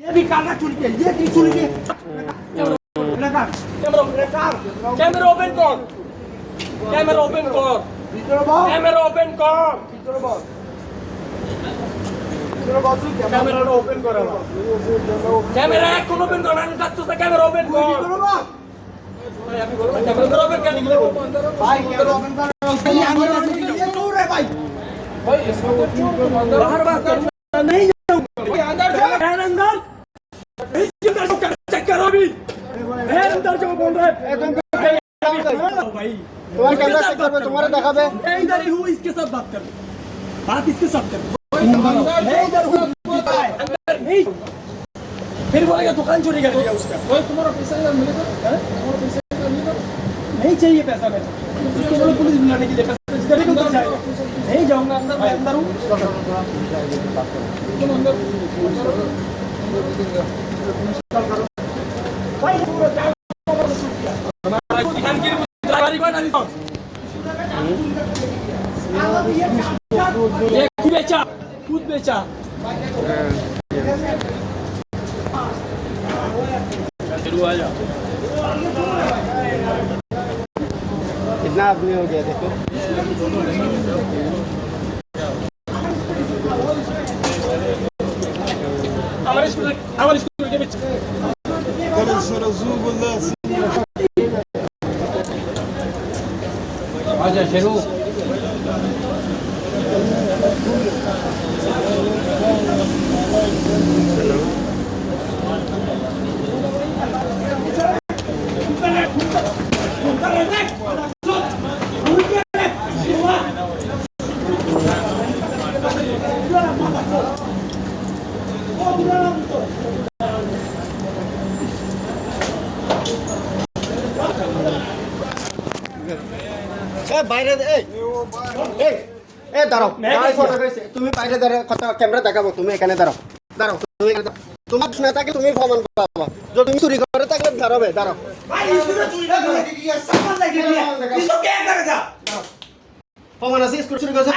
ये भी काला चुरी के ये की चुरी के लगा ক্যামেরা ওপেন কর ক্যামেরা ওপেন কর ভিতরে বল ক্যামেরা ওপেন কর ভিতরে বল ভিতরে বল তুই ক্যামেরাটা ওপেন কর ক্যামেরা এখন ওপেন কর আমি ডাকছো ক্যামেরা ওপেন কর ভিতরে বল ক্যামেরা ওপেন কেন করবো भाई क्या ओपन कर भाई अंदर ये दूर है भाई बाहर बात कर नहीं फिर बोलेगा दुकान चोरी कर लिया उसका तुम्हारा पैसा इधर मिलेगा पैसा इधर मिलेगा नहीं चाहिए पैसा मेरे उसको बोलो पुलिस बुलाने के लिए नहीं जाऊँगा अंदर मैं अंदर हूँ Ye kubeça, kutbeça. कितना आदमी हो गया देखो हमारे स्कूल हमारे स्कूल के बच्चे Roger, gerou. Oh, no, no, no. বাইরে এ দাঁড়াও। তুমি বাইরে দাঁড়াও কথা ক্যামেরা দেখাবো তুমি এখানে দাঁড়াও। দাঁড়াও তুমি তোমার শুনে থাকে তুমি প্রমাণ পাবা যে তুমি চুরি করে থাকলে ধরাবে দাঁড়াও। প্রমাণ আছে স্কুল চুরি করেছে।